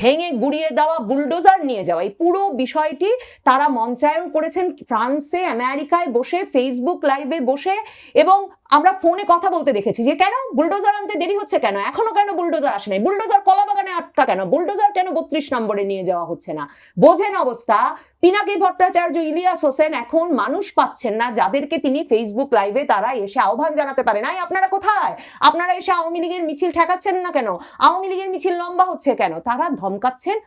ভেঙে গুড়িয়ে দেওয়া বুলডোজার নিয়ে যাওয়া। এই পুরো বিষয়টি তারা মঞ্চায়ন করেছেন ফ্রান্সে, আমেরিকায় বসে, ফেসবুক লাইভে বসে এবং আমরা ফোনে কথা বলতে দেখেছি যে, কেন বুলডোজার আনতে দেরি হচ্ছে কেন? এখনও কেন বুলডোজার আসে নাই? বুলডোজার কলা বাগানে আটকা কেন? বুলডোজার কেন বত্রিশ নম্বরে নিয়ে যাওয়া হচ্ছে না? বোঝেন অবস্থা পিনাকি ভট্টাচার্য, ইলিয়াস হোসেন এখন মানুষ পাচ্ছেন না। যাদেরকে তিনি ফেসবুক লাইভে তারা এসে আহ্বান জানাতে পারে নাই আপনারা কোথায়? আপনারা এসে আওয়ামী লীগের মিছিল ঠেকাচ্ছেন না কেন? আওয়ামী লীগের মিছিল লম্বা হচ্ছে কেন? তারা ধমকাচ্ছেন।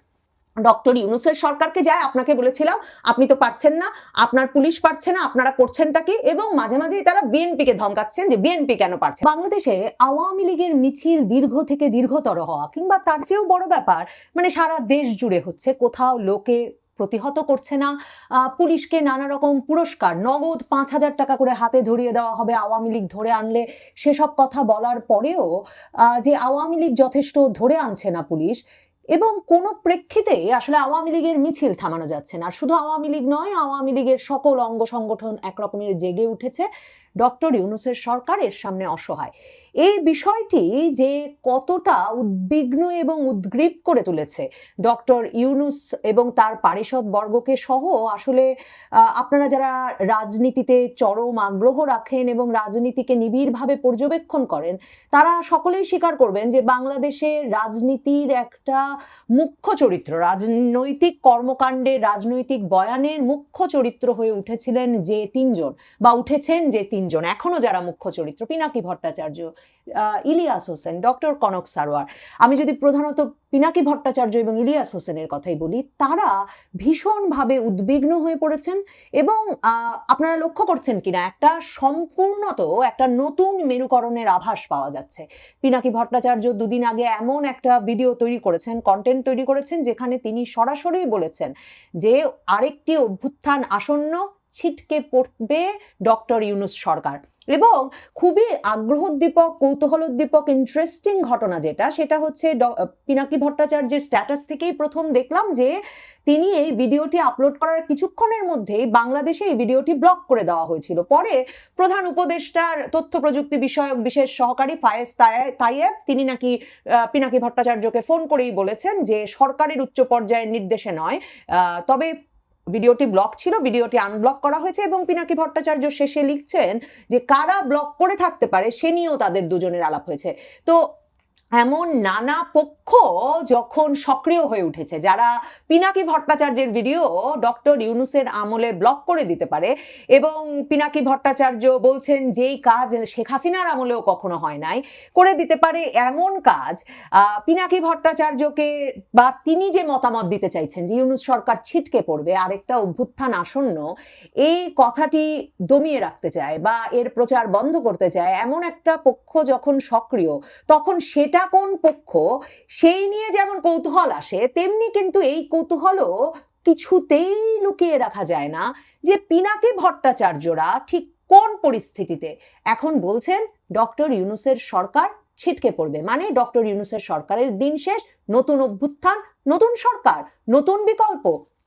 ডক্টর ইউনুসের সরকারকে যায়, আপনাকে বলেছিলাম, আপনি তো পারছেন না, আপনার পুলিশ পারছে না, আপনারা করছেনটা কি? এবং মাঝে মাঝেই তারা বিএনপি কে ধমকাচ্ছেন যে বিএনপি কেন পারছে বাংলাদেশে আওয়ামী লীগের মিছিল দীর্ঘ থেকে দীর্ঘতর হওয়া, কিংবা তার চেয়েও বড় ব্যাপার মানে সারা দেশ জুড়ে হচ্ছে, কোথাও লোকে প্রতিহত করছে না। পুলিশকে নানা রকম পুরস্কার, নগদ পাঁচ হাজার টাকা করে হাতে ধরিয়ে দেওয়া হবে আওয়ামী লীগ ধরে আনলে। সেসব কথা বলার পরেও যে আওয়ামী লীগ যথেষ্ট ধরে আনছে না পুলিশ, এবং কোনো প্রেক্ষিতে আসলে আওয়ামী লীগের মিছিল থামানো যাচ্ছে না। শুধু আওয়ামী লীগ নয়, আওয়ামী লীগের সকল অঙ্গ সংগঠন একরকমের জেগে উঠেছে। ডক্টর ইউনুসের সরকারের সামনে অসহায়। এই বিষয়টি যে কতটা উদ্বিগ্ন এবং উদ্গ্রীব করে তুলেছে ডক্টর ইউনুস এবং তার পারিষদ বর্গকে সহ, আসলে আপনারা যারা রাজনীতিতে চরম আগ্রহ রাখেন এবং রাজনীতিকে নিবিড়ভাবে পর্যবেক্ষণ করেন, তারা সকলেই স্বীকার করবেন যে বাংলাদেশে রাজনীতির একটা মুখ্য চরিত্র, রাজনৈতিক কর্মকাণ্ডে, রাজনৈতিক বয়ানের মুখ্য চরিত্র হয়ে উঠেছিলেন যে তিনজন বা উঠেছেন যে তিনজন। এখনও যারা মুখ্য চরিত্র, পিনাকি ভট্টাচার্য ইলিয়াস হোসেন, ডক্টর কনক সারোয়ার। আমি যদি প্রধানত পিনাকি ভট্টাচার্য এবং ইলিয়াস হোসেনের কথাই বলি, তারা ভীষণভাবে উদ্বিগ্ন হয়ে পড়েছেন এবং আপনারা লক্ষ্য করছেন কিনা, একটা সম্পূর্ণত একটা নতুন মেরুকরণের আভাস পাওয়া যাচ্ছে। পিনাকি ভট্টাচার্য দুদিন আগে এমন একটা ভিডিও তৈরি করেছেন কন্টেন্ট তৈরি করেছেন, যেখানে তিনি সরাসরি বলেছেন যে আরেকটি অভ্যুত্থান আসন্ন ছিটকে পড়বে ডক্টর ইউনুস সরকার। এবং খুবই আগ্রহোদ্দীপক, কৌতূহলোদ্দীপক ইন্টারেস্টিং ঘটনা যেটা, সেটা হচ্ছে পিনাকি ভট্টাচার্যের স্ট্যাটাস থেকেই প্রথম দেখলাম যে তিনি এই ভিডিওটি আপলোড করার কিছুক্ষণের মধ্যেই বাংলাদেশে এই ভিডিওটি ব্লক করে দেওয়া হয়েছিল। পরে প্রধান উপদেষ্টার তথ্য প্রযুক্তি বিষয়ক বিশেষ সহকারী ফায়েজ তাইয়েব, তিনি নাকি পিনাকি ভট্টাচার্যকে ফোন করেই বলেছেন যে সরকারের উচ্চ পর্যায়ের নির্দেশে নয়। তবে ভিডিওটি ব্লক ছিল, ভিডিওটি আনব্লক করা হয়েছে এবং পিনাকি ভট্টাচার্য শেষে লিখছেন যে কারা ব্লক করে থাকতে পারে সে নিয়েও তাদের দুজনের আলাপ হয়েছে। তো এমন নানা পক্ষ যখন সক্রিয় হয়ে উঠেছে, যারা পিনাকি ভট্টাচার্যের ভিডিও ডক্টর ইউনুসের আমলে ব্লক করে দিতে পারে এবং পিনাকি ভট্টাচার্য বলছেন যেই কাজ শেখ হাসিনার আমলেও কখনো হয় নাই, করে দিতে পারে এমন কাজ পিনাকি ভট্টাচার্যকে বা তিনি যে মতামত দিতে চাইছেন যে ইউনুস সরকার ছিটকে পড়বে, আরেকটা অভ্যুত্থান আসন্ন, এই কথাটি দমিয়ে রাখতে চায় বা এর প্রচার বন্ধ করতে চায়, এমন একটা পক্ষ যখন সক্রিয়, তখন সেটা কোন পক্ষ, সেই নিয়ে যেমন কৌতূহল আসে, তেমনি কিন্তু এই কৌতূহলও কিছুতেই লুকিয়ে রাখা যায় না যে পিনাকি ভট্টাচার্যরা ঠিক কোন পরিস্থিতিতে। এখন বলছেন ডক্টর ইউনুসের সরকার ছিটকে পড়বে। মানে ডক্টর ইউনুসের সরকারের দিন শেষ, নতুন অভ্যুত্থান, নতুন সরকার, নতুন বিকল্প।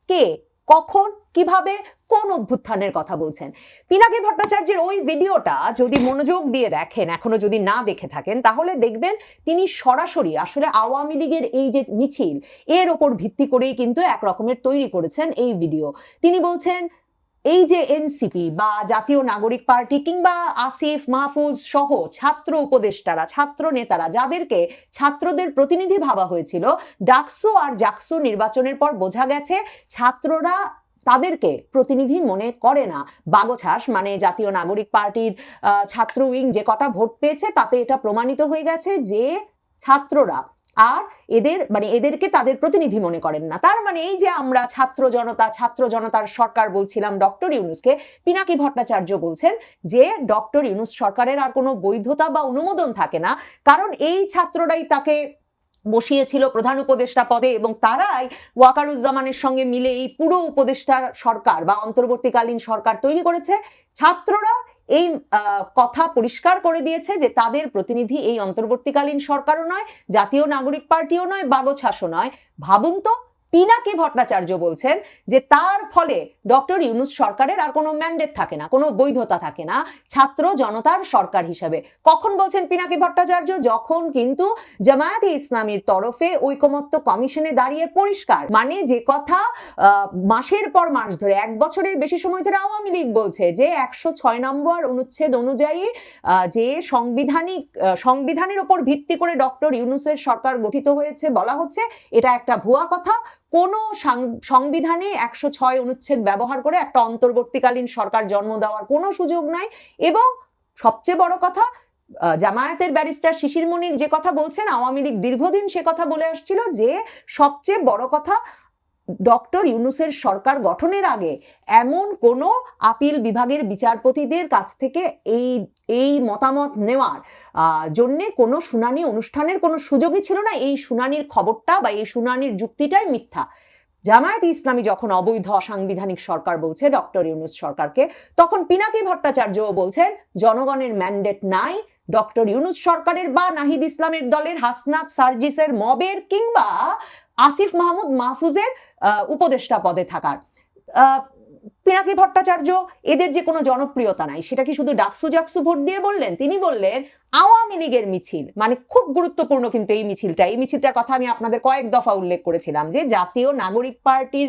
কে? কখন, কীভাবে, কোন অভ্যুত্থানের কথা বলছেন? পিনাকি ভট্টাচার্যের ওই ভিডিওটা যদি মনোযোগ দিয়ে দেখেন, এখনও যদি না দেখে থাকেন, তাহলে দেখবেন তিনি সরাসরি আসলে আওয়ামী লীগের এই যে মিছিল, এর ওপর ভিত্তি করেই কিন্তু এক রকমের তৈরি করেছেন এই ভিডিও। তিনি বলছেন এই যে এনসিপি বা জাতীয় নাগরিক পার্টি কিংবা আসিফ, মাহফুজ সহ ছাত্র উপদেষ্টারা, ছাত্র নেতারা, যাদেরকে ছাত্রদের প্রতিনিধি ভাবা হয়েছিল, ডাকসু আর জাকসু নির্বাচনের পর বোঝা গেছে ছাত্ররা তাদেরকে প্রতিনিধি মনে করে না। বাগছাস মানে জাতীয় নাগরিক পার্টির ছাত্র উইং যে কটা ভোট পেয়েছে, তাতে এটা প্রমাণিত হয়ে গেছে যে ছাত্ররা আর এদের মানে এদেরকে তাদের প্রতিনিধি মনে করেন না। তার মানে এই যে আমরা ছাত্র জনতা, ছাত্র জনতার সরকার বলছিলাম, ডক্টর ইউনুসকে, পিনাকি ভট্টাচার্য বলছেন যে ডক্টর ইউনুস সরকারের আর কোনো বৈধতা বা অনুমোদন থাকে না। কারণ এই ছাত্ররাই তাকে বসিয়েছিল প্রধান উপদেষ্টা পদে এবং তারাই ওয়াকারুজ্জামানের সঙ্গে মিলে এই পুরো উপদেষ্টা সরকার বা অন্তর্বর্তীকালীন সরকার তৈরি করেছে। ছাত্ররা এই কথা পরিষ্কার করে দিয়েছে যে তাদের প্রতিনিধি এই অন্তর্বর্তীকালীন সরকারও নয়, জাতীয় নাগরিক পার্টিও নয়, বাগছাসও নয়। ভাবুন তো পিনাকি ভট্টাচার্য বলছেন যে তার ফলে ডক্টর ইউনুস সরকারের আর কোনো ম্যান্ডেট থাকে না, কোনো বৈধতা থাকে না, ছাত্র জনতার সরকার হিসেবে। কখন বলছেন পিনাকি ভট্টাচার্য? যখন কিন্তু জামায়াতে ইসলামীর তরফে ঐকমত্য কমিশনে দাঁড়িয়ে পরিষ্কার মানে যে কথা মাসের পর মাস ধরে, এক বছরের বেশি সময় ধরে আওয়ামী লীগ বলছে যে একশো ছয় নম্বর অনুচ্ছেদ অনুযায়ী যে সাংবিধানিক সংবিধানের ওপর ভিত্তি করে ডক্টর ইউনুসের সরকার গঠিত হয়েছে বলা হচ্ছে, এটা একটা ভুয়া কথা। কোনো সংবিধানে একশো ছয় অনুচ্ছেদ ব্যবহার করে একটা অন্তর্বর্তীকালীন সরকার জন্ম দেওয়ার কোনো সুযোগ নাই এবং সবচেয়ে বড় কথা জামায়াতের ব্যারিস্টার শিশির মনির যে কথা বলছেন, আওয়ামী লীগ দীর্ঘদিন সে কথা বলে আসছিল যে সবচেয়ে বড় কথা, ডক্টর ইউনুসের সরকার গঠনের আগে এমন কোনো আপিল বিভাগের বিচারপতিদের কাছ থেকে এই এই মতামত নেওয়ার জন্য কোনো শুনানি অনুষ্ঠানের কোনো সুযোগই ছিল না। এই শুনানির খবরটা বা এই শুনানির যুক্তিটাই মিথ্যা। জামায়াত ইসলামী যখন অবৈধ, অসাংবিধানিক সরকার বলছে, ডক্টর ইউনুস সরকারকে, তখন পিনাকি ভট্টাচার্যও বলছেন, জনগণের ম্যান্ডেট নাই, ডক্টর ইউনুস সরকারের বা নাহিদ ইসলামের দলের হাসনাত সার্জিসের মবের কিংবা আসিফ মাহমুদ মাহফুজের উপদেষ্টা পদে থাকার। পিনাকি ভট্টাচার্য, এদের যে কোনো জনপ্রিয়তা নাই। সেটা কি শুধু ডাকসু জাকসু ভোট দিয়ে বললেন? তিনি বললেন, আওয়ামী লীগের মিছিল মানে খুব গুরুত্বপূর্ণ কিন্তু এই মিছিলটা। এই মিছিলটার কথা আমি আপনাদের কয়েক দফা উল্লেখ করেছিলাম যে জাতীয় নাগরিক পার্টির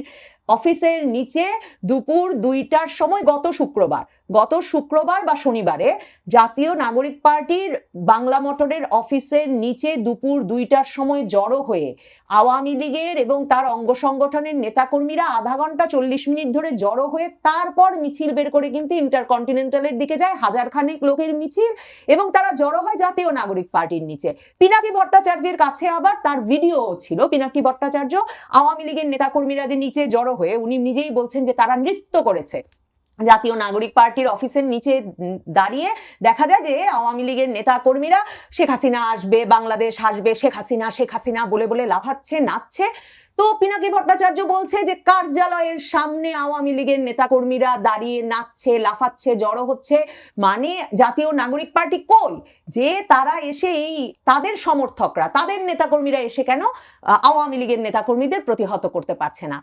অফিসের নিচে দুপুর দুইটার সময় গত শুক্রবার গত শুক্রবার বা শনিবারে জাতীয় নাগরিক পার্টির বাংলা মোটরের অফিসের নিচে দুপুর দুইটার সময় জড়ো হয়ে আওয়ামী লীগের এবং তার অঙ্গ সংগঠনের নেতাকর্মীরা আধা ঘণ্টা চল্লিশ মিনিট ধরে জড়ো হয়ে তারপর মিছিল বের করে কিন্তু ইন্টারকন্টিনেন্টালের দিকে যায় হাজার খানেক লোকের মিছিল এবং তারা জড়ো হয় জাতীয় নাগরিক পার্টির নিচে। পিনাকি ভট্টাচার্যের কাছে আবার তার ভিডিও ছিল, পিনাকি ভট্টাচার্য আওয়ামী লীগের নেতাকর্মীরা যে নিচে জড়ো হয়ে উনি নিজেই বলছেন যে তারা নৃত্য করেছে। জাতীয় নাগরিক পার্টির অফিসের নিচে দাঁড়িয়ে দেখা যায় যে আওয়ামী লীগের নেতা কর্মীরা শেখ হাসিনা আসবে, বাংলাদেশ আসবে, শেখ হাসিনা শেখ হাসিনা বলে বলে লাফাচ্ছে, নাচছে। তো পিনাকি ভট্টাচার্য বলছে যে কার্যালয়ের সামনে আওয়ামী লীগের নেতাকর্মীরা দাঁড়িয়ে নাচছে, লাফাচ্ছে, জড়ো হচ্ছে। মানে জাতীয় নাগরিক পার্টি কই? যে তারা এসে এই তাদের সমর্থকরা, তাদের নেতাকর্মীরা এসে কেন আওয়ামী লীগের নেতাকর্মীদের প্রতিহত করতে পারছে না।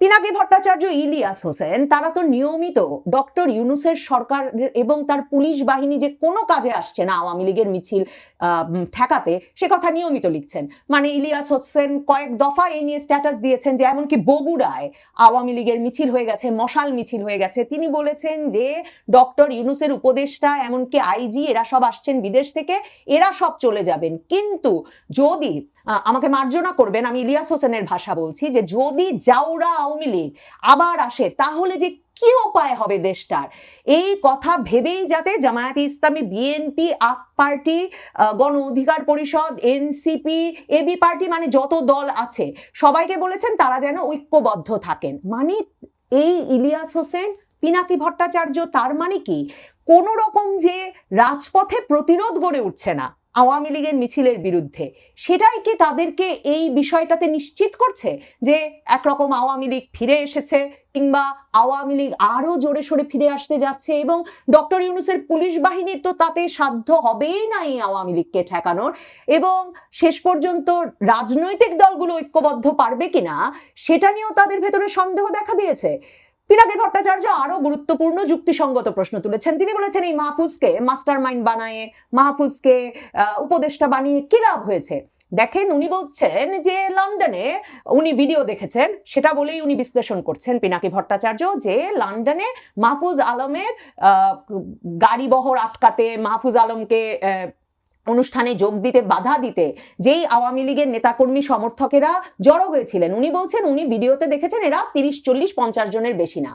পিনাকি ভট্টাচার্য ইলিয়াস হোসেন, তারা তো নিয়মিত ডক্টর ইউনুসের সরকার এবং তার পুলিশ বাহিনী যে কোনো কাজে আসছে না আওয়ামী লীগের মিছিল ঠেকাতে, সে কথা নিয়মিত লিখছেন। মানে ইলিয়াস হোসেন কয়েক দফা এই নিয়ে স্ট্যাটাস দিয়েছেন যে, এমনকি বগুড়ায় আওয়ামী লীগের মিছিল হয়ে গেছে, মশাল মিছিল হয়ে গেছে। তিনি বলেছেন যে, ডক্টর ইউনুসের উপদেষ্টা, এমনকি আইজি, এরা সব আসছেন বিদেশ থেকে, এরা সব চলে যাবেন। কিন্তু যদি আমাকে মার্জনা করবেন, আমি ইলিয়াস হোসেনের ভাষা বলছি যে, যদি জাউরা আওয়ামী লীগ আবার আসে, তাহলে যে কি উপায় হবে দেশটার? এই কথা ভেবেই যাতে জামায়াতে ইসলামী, বিএনপি, আপ পার্টি গণ অধিকার পরিষদ, এনসিপি, এবি পার্টি মানে যত দল আছে, সবাইকে বলেছেন তারা যেন ঐক্যবদ্ধ থাকেন। মানে এই ইলিয়াস হোসেন, পিনাকি ভট্টাচার্য তার মানে কি? কোন রকম যে রাজপথে প্রতিরোধ গড়ে উঠছে না আওয়ামী লীগের মিছিলের বিরুদ্ধে। সেটাই কি তাদেরকে এই বিষয়টাতে নিশ্চিত করছে? যে একরকম আওয়ামী লীগ ফিরে এসেছে কিংবা আওয়ামী লীগ আরও জোরে সোরে ফিরে আসতে যাচ্ছে এবং ডক্টর ইউনুসের পুলিশ বাহিনীর তো তাতে সাধ্য হবেই না এই আওয়ামী লীগকে ঠেকানোর। এবং শেষ পর্যন্ত রাজনৈতিক দলগুলো ঐক্যবদ্ধ পারবে কিনা, সেটা নিয়েও তাদের ভেতরে সন্দেহ দেখা দিয়েছে। পিনাকি ভট্টাচার্য আরও গুরুত্বপূর্ণ যুক্তিসঙ্গত প্রশ্ন তুলেছেন। তিনি বলেছেন, এই মাহফুজকে মাস্টার মাইন্ড বানায়, মাহফুজকে উপদেষ্টা বানিয়ে কি লাভ হয়েছে? দেখেন, উনি বলছেন যে লন্ডনে উনি ভিডিও দেখেছেন, সেটা বলেই উনি বিশ্লেষণ করছেন পিনাকি ভট্টাচার্য যে লন্ডনে মাহফুজ আলমের গাড়ি বহর আটকাতে মাহফুজ আলমকে অনুষ্ঠানে যোগ দিতে, বাধা দিতে যেই আওয়ামী লীগের নেতাকর্মী সমর্থকেরা জড়ো হয়েছিলেন। উনি বলছেন, উনি ভিডিওতে দেখেছেন এরা তিরিশ, চল্লিশ, পঞ্চাশ জনের বেশি না।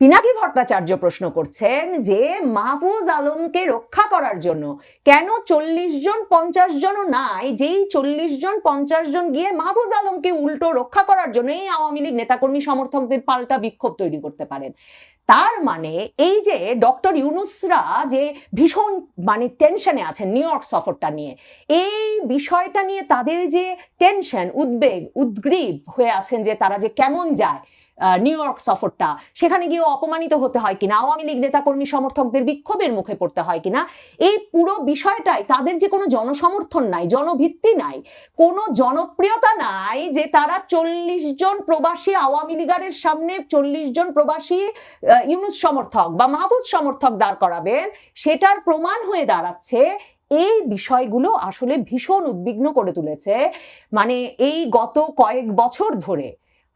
পিনাকি ভট্টাচার্য প্রশ্ন করছেন যে, মাহফুজ আলমকে রক্ষা করার জন্য কেন চল্লিশ জন, পঞ্চাশ জনও নাই, যেই চল্লিশ জন, পঞ্চাশ জন গিয়ে মাহফুজ আলমকে উল্টো রক্ষা করার জন্য এই আওয়ামী লীগ নেতাকর্মী সমর্থকদের পাল্টা বিক্ষোভ তৈরি করতে পারেন। তার মানে এই যে ডক্টর ইউনুসরা যে ভীষণ মানে টেনশনে আছেন নিউ ইয়র্ক সফরটা নিয়ে, এই বিষয়টা নিয়ে তাদের যে টেনশন উদ্বেগ, উদ্গ্রীব হয়ে আছেন যে তারা যে কেমন যায় নিউ ইয়র্ক সফরটা। সেখানে গিয়ে অপমানিত হতে হয় কিনা? আওয়ামী লীগ নেতাকর্মী সমর্থকদের বিক্ষোভের মুখে পড়তে হয় কিনা? এই পুরো বিষয়টাই তাদের যে কোনো জনসমর্থন নাই, জনভিত্তি নাই, কোনো জনপ্রিয়তা নাই যে তারা চল্লিশ জন প্রবাসী আওয়ামী লীগারের সামনে চল্লিশ জন প্রবাসী ইউনুস সমর্থক বা মাহফুজ সমর্থক দাঁড় করাবেন, সেটার প্রমাণ হয়ে দাঁড়াচ্ছে। এই বিষয়গুলো আসলে ভীষণ উদ্বিগ্ন করে তুলেছে। মানে এই গত কয়েক বছর ধরে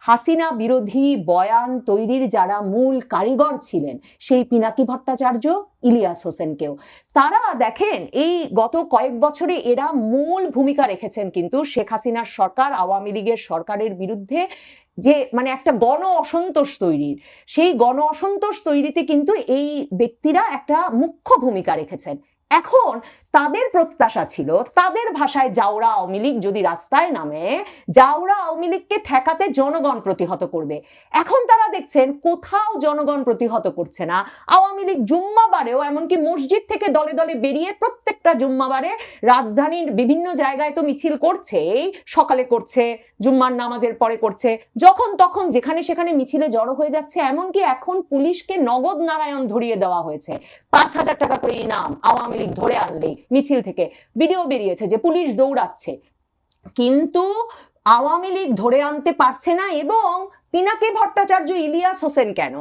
হাসিনা বিরোধী বয়ান তৈরির যারা মূল কারিগর ছিলেন, সেই পিনাকি ভট্টাচার্য, ইলিয়াস হোসেনকেও। তারা দেখেন, এই গত কয়েক বছরে এরা মূল ভূমিকা রেখেছেন কিন্তু শেখ হাসিনার সরকার, আওয়ামী লীগের সরকারের বিরুদ্ধে যে মানে একটা গণ অসন্তোষ তৈরির। সেই গণ অসন্তোষ তৈরিতে কিন্তু এই ব্যক্তিরা একটা মুখ্য ভূমিকা রেখেছেন। এখন তাদের প্রত্যাশা ছিল তাদের ভাষায় জাউরা আওয়ামী লীগ যদি রাস্তায় নামে জাউরা আওয়ামী লীগকে ঠেকাতে জনগণ প্রতিহত করবে। এখন তারা দেখছেন কোথাও জনগণ প্রতিহত করছে না। আওয়ামী লীগ জুম্মাবারেও এমনকি মসজিদ থেকে দলে দলে বেরিয়ে প্রত্যেকটা জুম্মাবারে রাজধানীর বিভিন্ন জায়গায় তো মিছিল করছেই, সকালে করছে, জুম্মার নামাজের পরে করছে। যখন তখন যেখানে সেখানে মিছিলে জড়ো হয়ে যাচ্ছে, এমনকি এখন পুলিশকে নগদ নারায়ণ ধরিয়ে দেওয়া হয়েছে। পাঁচ হাজার টাকা করে ইনাম লীগ ধরে আনলেই মিছিল থেকে। ভিডিও বেরিয়েছে যে পুলিশ দৌড়াচ্ছে। কিন্তু আওয়ামী লীগ ধরে আনতে পারছে না এবং পিনাকে ভট্টাচার্য ইলিয়াস হোসেন কেন?